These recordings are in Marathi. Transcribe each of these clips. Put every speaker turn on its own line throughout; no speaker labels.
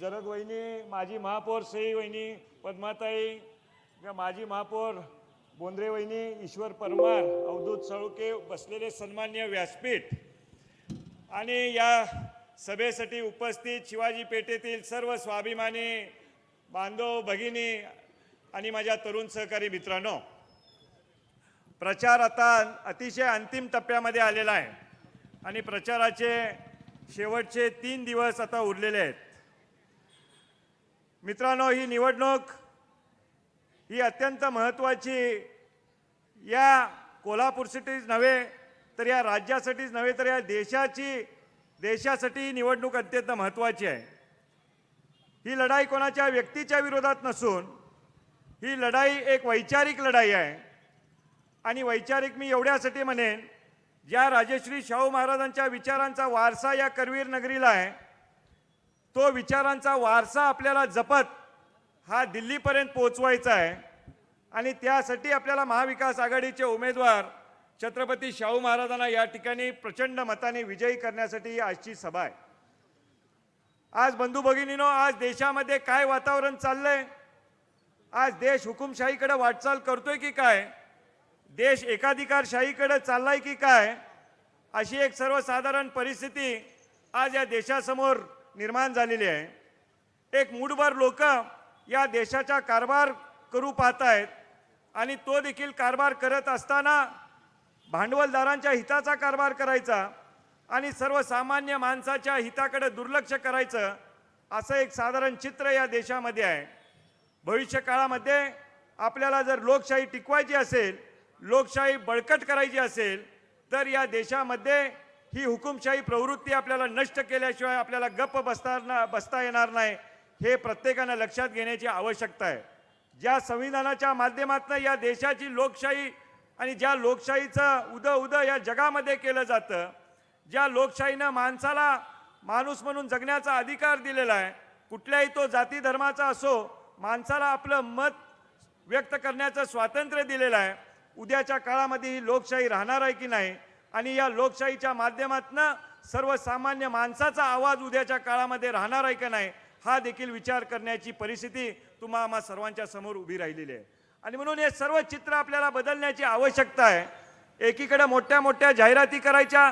जरग वहिनी माजी महापौर सई वहिनी पद्माताई माजी महापौर बोंद्रे वहिनी ईश्वर परमार अवधूत सळुके बसलेले सन्मान्य व्यासपीठ. आणि या सभेसाठी उपस्थित शिवाजी पेठेतील सर्व स्वाभिमानी बांधव भगिनी आणि माझ्या तरुण सहकारी मित्रांनो प्रचार आता अतिशय अंतिम टप्प्यामध्ये आलेला आहे. आणि प्रचाराचे शेवटचे तीन दिवस आता उरलेले आहेत. मित्रांनो ही निवडणूक ही अत्यंत महत्त्वाची. या कोल्हापूरसाठीच नव्हे तर या राज्यासाठीच नव्हे तर या देशाची देशासाठी ही निवडणूक अत्यंत महत्त्वाची आहे. ही लढाई कोणाच्या व्यक्तीच्या विरोधात नसून ही लढाई एक वैचारिक लढाई आहे. आणि वैचारिक मी एवढ्यासाठी म्हणेन ज्या राजश्री शाहू महाराजांच्या विचारांचा वारसा या करवीर नगरीला आहे तो विचारांचा वारसा आपल्याला जपत हा दिल्लीपर्यंत पोहोचवायचा आहे. आणि त्यासाठी आपल्याला महाविकास आघाडीचे उमेदवार छत्रपती शाहू महाराजांना या ठिकाणी प्रचंड मताने विजयी करण्यासाठी आजची सभा आहे. आज बंधू भगिनीनो आज देशामध्ये काय वातावरण चाललंय? आज देश हुकुमशाहीकडे वाटचाल करतोय की काय? देश एकाधिकारशाहीकडे चाललाय की काय? अशी एक सर्वसाधारण परिस्थिती आज या देशासमोर निर्माण झालेली आहे. एक मूठभर लोक या देशाचा कारभार करू पाहत आहेत आणि तो देखील कारभार करत असताना भांडवलदारांच्या हिताचा कारभार करायचा आणि सर्वसामान्य माणसाच्या हिताकडे दुर्लक्ष करायचं असं एक साधारण चित्र या देशामध्ये आहे. भविष्य काळामध्ये आपल्याला जर लोकशाही टिकवायची असेल लोकशाही बळकट करायची असेल तर या देशामध्ये ही हुकुमशाही प्रवृत्ती आपल्याला नष्ट केल्याशिवाय आपल्याला गप्प बसताना बसता येणार नाही हे प्रत्येकानं लक्षात घेण्याची आवश्यकता आहे. ज्या संविधानाच्या माध्यमातून या देशाची लोकशाही आणि ज्या लोकशाहीचं उदं उद या जगामध्ये केलं जातं ज्या लोकशाहीनं माणसाला माणूस म्हणून जगण्याचा अधिकार दिलेला आहे कुठल्याही तो जाती धर्माचा असो माणसाला आपलं मत व्यक्त करण्याचं स्वातंत्र्य दिलेलं आहे उद्याच्या काळामध्ये ही लोकशाही राहणार आहे की नाही आणि या लोकशाहीच्या माध्यमातून सर्वसामान्य माणसाचा आवाज उद्याच्या काळामध्ये राहणार आहे का नाही हा देखील विचार करण्याची परिस्थिती तुम्हा आम्हा सर्वांच्या समोर उभी राहिलेली आहे. आणि म्हणून हे सर्व चित्र आपल्याला बदलण्याची आवश्यकता आहे. एकीकडे मोठ्या मोठ्या जाहिराती करायच्या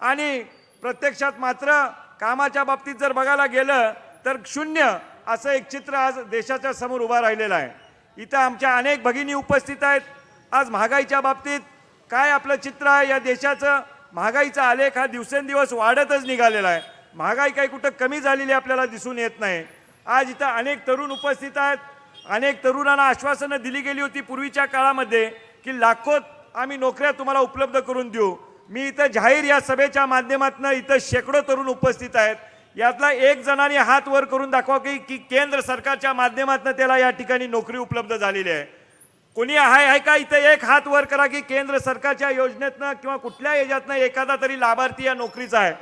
आणि प्रत्यक्षात मात्र कामाच्या बाबतीत जर बघायला गेलं तर शून्य असं एक चित्र आज देशाच्या समोर उभा राहिलेलं आहे. इथं आमच्या अनेक भगिनी उपस्थित आहेत. आज महागाईच्या बाबतीत काय आपलं चित्र आहे? या देशाचं महागाईचा आलेख हा दिवसेंदिवस वाढतच निघालेला आहे. महागाई काही कुठं कमी झालेली आपल्याला दिसून येत नाही. आज इथं अनेक तरुण उपस्थित आहेत. अनेक तरुणांना आश्वासनं दिली गेली होती पूर्वीच्या काळामध्ये की लाखो आम्ही नोकऱ्या तुम्हाला उपलब्ध करून देऊ. मी इथं जाहीर या सभेच्या माध्यमातून इथं शेकडो तरुण उपस्थित आहेत. यातला एक जणांनी हात वर करून दाखवा की की केंद्र सरकारच्या माध्यमातून त्याला या ठिकाणी नोकरी उपलब्ध झालेली आहे. कोणी आहे आहे का? इथं एक हात वर करा की केंद्र सरकारच्या योजनेतनं किंवा कुठल्या याच्यातनं एखादा तरी लाभार्थी या नोकरीचा आहे.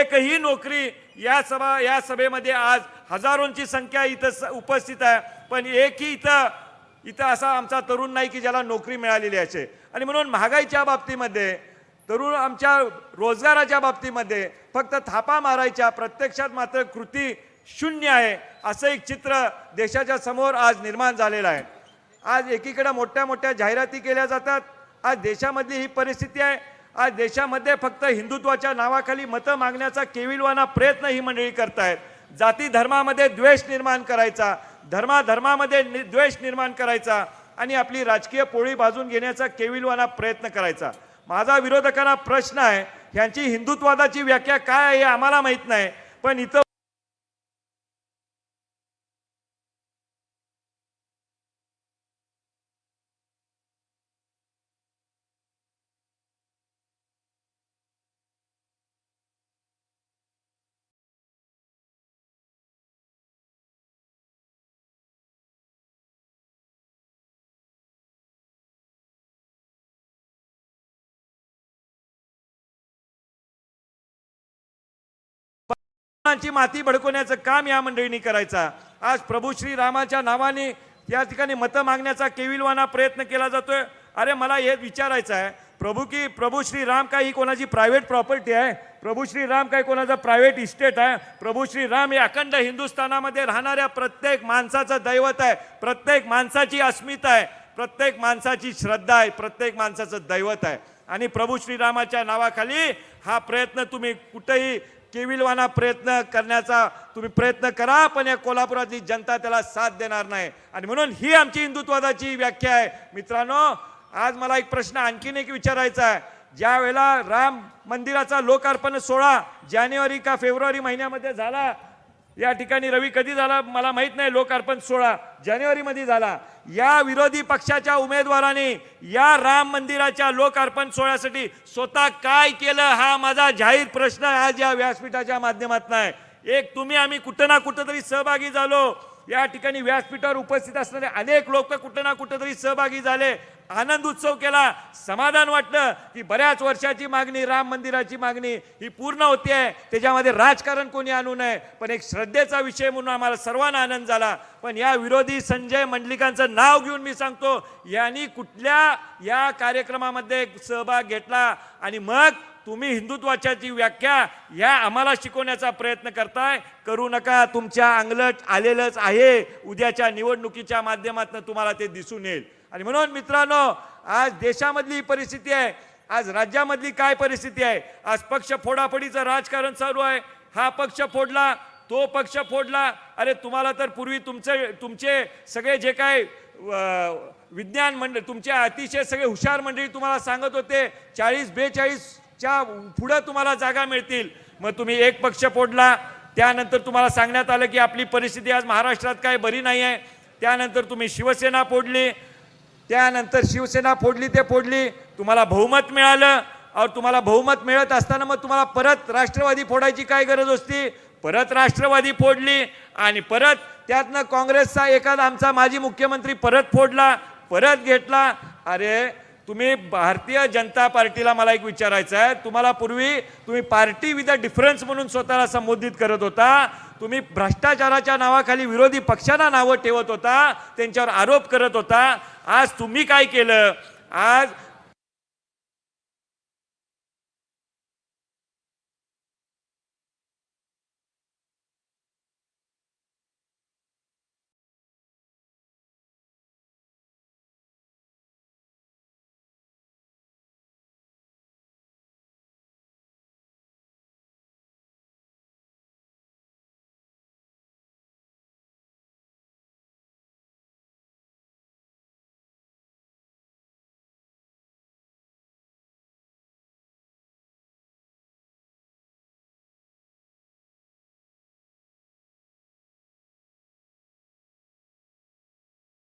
एकही नोकरी या सभा या सभेमध्ये आज हजारोंची संख्या इथं स- उपस्थित आहे. पण एकही इथं इथं असा आमचा तरुण नाही की ज्याला नोकरी मिळालेली असे. आणि म्हणून महागाईच्या बाबतीमध्ये तरुण आमच्या रोजगाराच्या बाबतीमध्ये फक्त थापा मारायच्या प्रत्यक्षात मात्र कृती शून्य आहे असं एक चित्र देशाच्या समोर आज निर्माण झालेलं आहे. आज एकीकडे मोठ्या मोठ्या जाहिराती केल्या जातात. आज देशामधली ही परिस्थिती आहे. आज देशामध्ये फक्त हिंदुत्वाच्या नावाखाली मतं मागण्याचा केविलवाना प्रयत्न ही मंडळी करतायत. जाती धर्मामध्ये द्वेष निर्माण करायचा. धर्माधर्मामध्ये नि- द्वेष निर्माण करायचा. आणि आपली राजकीय पोळी बाजून घेण्याचा केविलवाना प्रयत्न करायचा. माझा विरोधकांना प्रश्न आहे ह्यांची हिंदुत्वादाची व्याख्या काय आहे हे आम्हाला माहीत नाही. पण इथं ची माती भडकवण्याचं काम या मंडळींनी करायचा. आज प्रभू श्री रामाच्या नावाने या ठिकाणी मतं मागण्याचा केविलवाना प्रयत्न केला जातोय. अरे मला हे विचारायचं आहे प्रभू की प्रभू श्री राम काय ही कोणाची प्रायव्हेट प्रॉपर्टी आहे? प्रभू श्रीराम काय कोणाचा प्रायव्हेट इस्टेट आहे? प्रभू श्रीराम हे अखंड हिंदुस्थानामध्ये राहणाऱ्या प्रत्येक माणसाचं दैवत आहे प्रत्येक माणसाची अस्मिता आहे प्रत्येक माणसाची श्रद्धा आहे प्रत्येक माणसाचं दैवत आहे. आणि प्रभू श्रीरामाच्या नावाखाली हा प्रयत्न तुम्ही कुठेही केविलवाना प्रयत्न करण्याचा तुम्ही प्रयत्न करा पण या कोल्हापुरातली जनता त्याला साथ देणार नाही. आणि म्हणून ही आमची हिंदुत्वादाची व्याख्या आहे. मित्रांनो आज मला एक प्रश्न आणखीन एक विचारायचा आहे. ज्या वेळेला राम मंदिराचा लोकार्पण सोहळा जानेवारी का फेब्रुवारी महिन्यामध्ये झाला या ठिकाणी रवी कधी झाला मला माहीत नाही. लोकार्पण सोहळा जानेवारीमध्ये झाला. या विरोधी पक्षाच्या उमेदवाराने या राम मंदिराच्या लोकार्पण सोहळ्यासाठी स्वतः काय केलं हा माझा जाहीर प्रश्न आज या व्यासपीठाच्या माध्यमातून आहे. एक तुम्ही आम्ही कुठं ना कुठं तरी सहभागी झालो. या ठिकाणी व्यासपीठावर उपस्थित असणारे अनेक लोक कुठं ना कुठं तरी सहभागी झाले. आनंद उत्सव केला. समाधान वाटलं की बऱ्याच वर्षाची मागणी राम मंदिराची मागणी ही पूर्ण होती आहे त्याच्यामध्ये राजकारण कोणी आणू नये पण एक श्रद्धेचा विषय म्हणून आम्हाला सर्वांना आनंद झाला. पण या विरोधी संजय मंडलिकांचं नाव घेऊन मी सांगतो यांनी कुठल्या या कार्यक्रमामध्ये सहभाग घेतला आणि मग तुम्ही हिंदुत्वाची व्याख्या या आम्हाला शिकवण्याचा प्रयत्न करताय. करू नका तुमच्या अंगलट आलेलंच आहे. उद्याच्या निवडणुकीच्या माध्यमातून तुम्हाला ते दिसून येईल. आणि म्हणून मित्रांनो आज देशामधली परिस्थिती आहे आज राज्यामधली काय परिस्थिती आहे आज पक्ष फोडाफोडीचं राजकारण चालू आहे. हा पक्ष फोडला तो पक्ष फोडला. अरे तुम्हाला तर पूर्वी तुमचे तुमचे सगळे जे काय विज्ञान मंडळ तुमचे अतिशय सगळे हुशार मंडळी तुम्हाला सांगत होते चाळीस बेचाळीसच्या पुढं तुम्हाला जागा मिळतील. मग तुम्ही एक पक्ष फोडला त्यानंतर तुम्हाला सांगण्यात आलं की आपली परिस्थिती आज महाराष्ट्रात काय बरी नाही आहे त्यानंतर तुम्ही शिवसेना फोडली त्यानंतर शिवसेना फोडली ते फोडली. तुम्हाला बहुमत मिळालं. और तुम्हाला बहुमत मिळत असताना मग तुम्हाला परत राष्ट्रवादी फोडायची काय गरज असती? परत राष्ट्रवादी फोडली आणि परत त्यातनं काँग्रेसचा एखादा आमचा माजी मुख्यमंत्री परत फोडला परत घेतला. अरे तुम्ही भारतीय जनता पार्टीला मला एक विचारायचं आहे. तुम्हाला पूर्वी तुम्ही पार्टी विथ अ डिफरन्स म्हणून स्वतःला संबोधित करत होता. तुम्ही भ्रष्टाचाराच्या नावाखाली विरोधी पक्षांना नावं ठेवत होता त्यांच्यावर आरोप करत होता. आज तुम्ही काय केलं? आज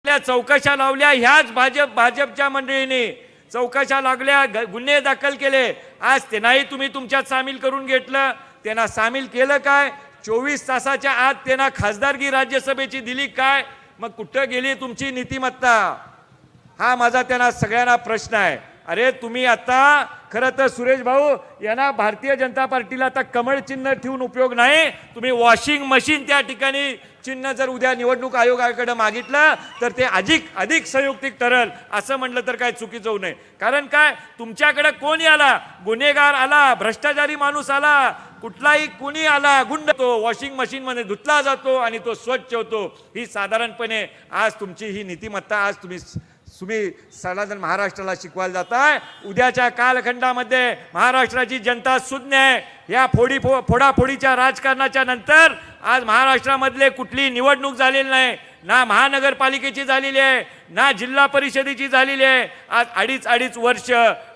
चौकशा लावल्या ह्याच भाजप भाजपच्या मंडळीने चौकशा लागल्या ग- गुन्हे दाखल केले. आज त्यांनाही तुम्ही तुमच्यात सामील करून घेतलं. त्यांना सामील केलं काय? चोवीस तासाच्या आत त्यांना खासदारकी राज्यसभेची दिली काय? मग कुठं गेली तुमची नीतिमत्ता? हा माझा त्यांना सगळ्यांना प्रश्न आहे. अरे तुम्ही आता खरं तर सुरेश भाऊ यांना भारतीय जनता पार्टीला आता कमळ चिन्ह ठेवून उपयोग नाही. तुम्ही वॉशिंग मशीन त्या ठिकाणी चिन्ह जर उद्या निवडणूक आयोगाकडे मागितलं तर ते अधिक अधिक संयुक्तिक ठरल. असं म्हटलं तर काय चुकीचं होऊ नये. कारण काय? तुमच्याकडे कोणी आला गुन्हेगार आला भ्रष्टाचारी माणूस आला कुठलाही कुणी आला गुंड तो वॉशिंग मशीन मध्ये धुतला जातो आणि तो स्वच्छ होतो. ही साधारणपणे आज तुमची ही नीतिमत्ता आज तुम्ही तुम्ही सनातन महाराष्ट्राला शिकवायला जाताय उद्याच्या कालखंडामध्ये महाराष्ट्राची जनता सुज्ञ आहे. या फोडी फो फोडाफोडीच्या राजकारणाच्या नंतर आज महाराष्ट्रामधले कुठली निवडणूक झालेली नाही ना महानगरपालिकेची झालेली आहे ना जिल्हा परिषदेची झालेली आहे. आज अडीच अडीच वर्ष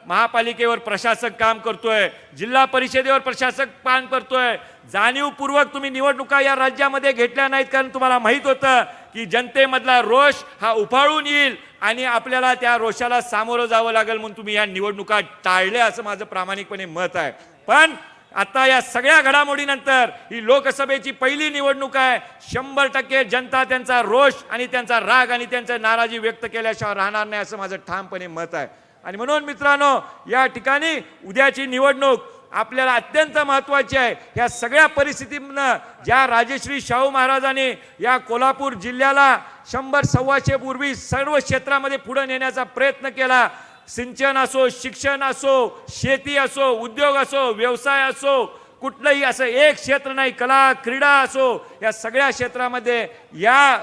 महापालिकेवर प्रशासक काम करतोय जिल्हा परिषदेवर प्रशासक काम करतोय. जाणीवपूर्वक तुम्ही निवडणुका या राज्यामध्ये घेतल्या नाहीत कारण तुम्हाला माहीत होतं की जनतेमधला रोष हा उफाळून येईल आणि आपल्याला त्या रोषाला सामोरं जावं लागेल म्हणून तुम्ही या निवडणुका टाळल्या असं माझं प्रामाणिकपणे मत आहे. पण आता या सगळ्या घडामोडीनंतर ही लोकसभेची पहिली निवडणूक आहे. शंभर टक्के जनता त्यांचा रोष आणि त्यांचा राग आणि त्यांचा नाराजी व्यक्त केल्याशिवाय राहणार नाही असं माझं ठामपणे मत आहे. आणि म्हणून मित्रांनो या ठिकाणी उद्याची निवडणूक आपल्याला अत्यंत महत्त्वाची आहे. ह्या सगळ्या परिस्थितीनं ज्या राजेश्री शाहू महाराजांनी या कोल्हापूर जिल्ह्याला शंभर सव्वाशे पूर्वी सर्व क्षेत्रामध्ये पुढे नेण्याचा प्रयत्न केला. सिंचन असो शिक्षण असो शेती असो उद्योग असो व्यवसाय असो कुठलंही असं एक क्षेत्र नाही कला क्रीडा असो या सगळ्या क्षेत्रामध्ये या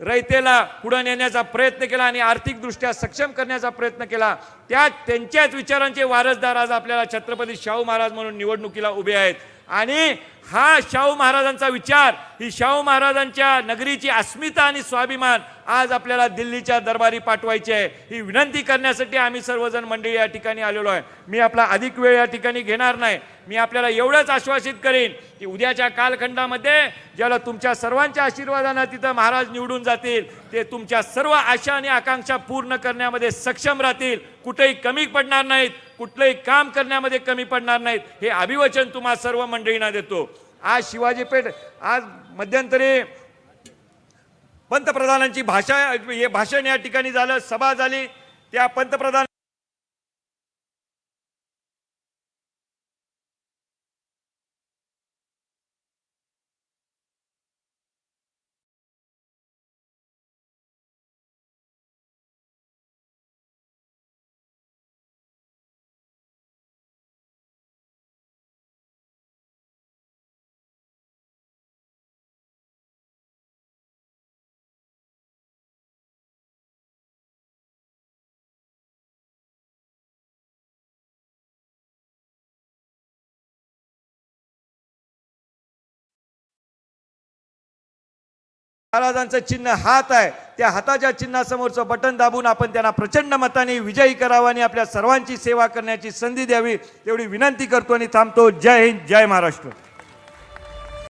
रयतेला पुढं नेण्याचा प्रयत्न केला आणि आर्थिकदृष्ट्या सक्षम करण्याचा प्रयत्न केला. त्या त्यांच्याच विचारांचे वारसदार आज आपल्याला छत्रपती शाहू महाराज म्हणून निवडणुकीला उभे आहेत. आणि हा शाहू महाराजांचा विचार ही शाहू महाराजांच्या नगरीची अस्मिता आणि स्वाभिमान आज आपल्याला दिल्लीच्या दरबारी पाठवायची आहे. ही विनंती करण्यासाठी आम्ही सर्वजण मंडळी या ठिकाणी आलेलो आहे. मी आपला अधिक वेळ या ठिकाणी घेणार नाही. मी आपल्याला एवढंच आश्वासित करीन की उद्याच्या कालखंडामध्ये ज्याला तुमच्या सर्वांच्या आशीर्वादानं तिथं महाराज निवडून जातील ते तुमच्या सर्व आशा आणि आकांक्षा पूर्ण करण्यामध्ये सक्षम राहतील. कुठेही कमी पडणार नाहीत. कुठलंही काम करण्यामध्ये कमी पडणार नाहीत. हे अभिवचन तुम्हा सर्व मंडळींना देतो. आज शिवाजी पेठ आज मध्यंतरी पंतप्रधानांची भाषा हे भाषण या ठिकाणी झालं सभा झाली. त्या पंतप्रधान महाराजांचं चिन्ह हात आहे. त्या हाताच्या चिन्हासमोरचं बटन दाबून आपण त्यांना प्रचंड मताने विजयी करावा आणि आपल्या सर्वांची सेवा करण्याची संधी द्यावी तेवढी विनंती करतो आणि थांबतो. जय हिंद जय महाराष्ट्र.